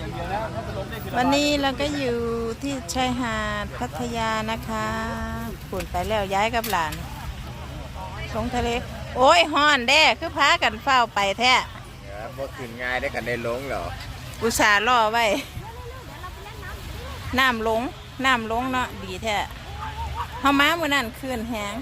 อย่างเดียวแล้วถ้าจะล้มได้คือวันนี้เราก็อยู่ที่ชายหาดพัทยานะคะขุนไปแล้วย้ายกับหลานสงทะเล โอ้ยฮ้อนแด้คือพากันเฝ้าไปแท้ครับบ่ขึ้นง่ายได้กันได้ลงเหรออุตส่าห์ล่อไว้ น้ำลง น้ำลงเนาะดีแท้เฮามาเมื่อนั้นคืนแหง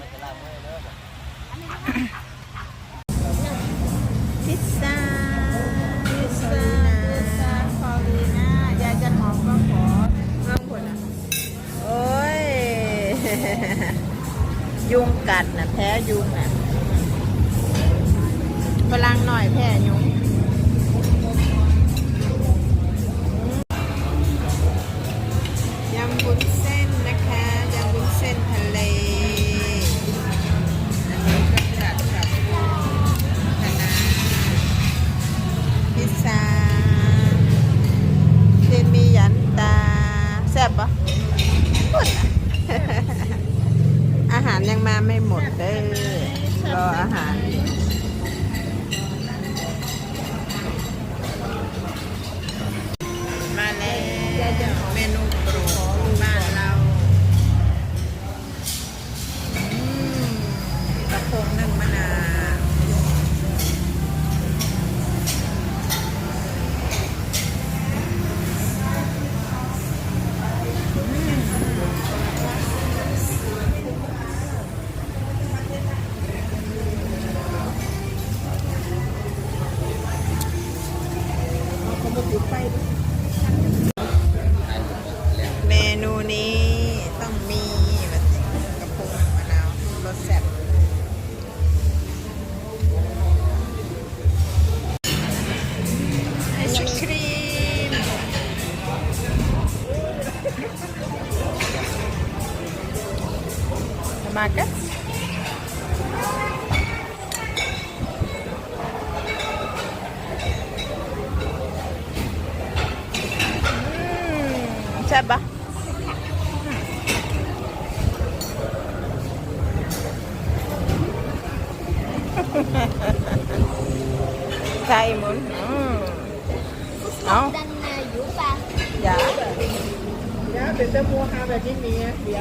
ยุงกัดนะแพ้ยุงอะพลังหน่อยแพ้ยุงยำบุญเส้นนะคะยำบุญเส้นทะเลอันนี้ก็จัดกับคะน้าพิซซ่า ไม่หมดเด้อรออาหาร เมนูนี้ต้องมีแบบกระพงมะนาวรสแซ่บไอศครีมมากัส แซ่บปะใช่หมุนอืมเอา Dan uh, Yupa. dạ Dạ, để cho mua hai bài chín mì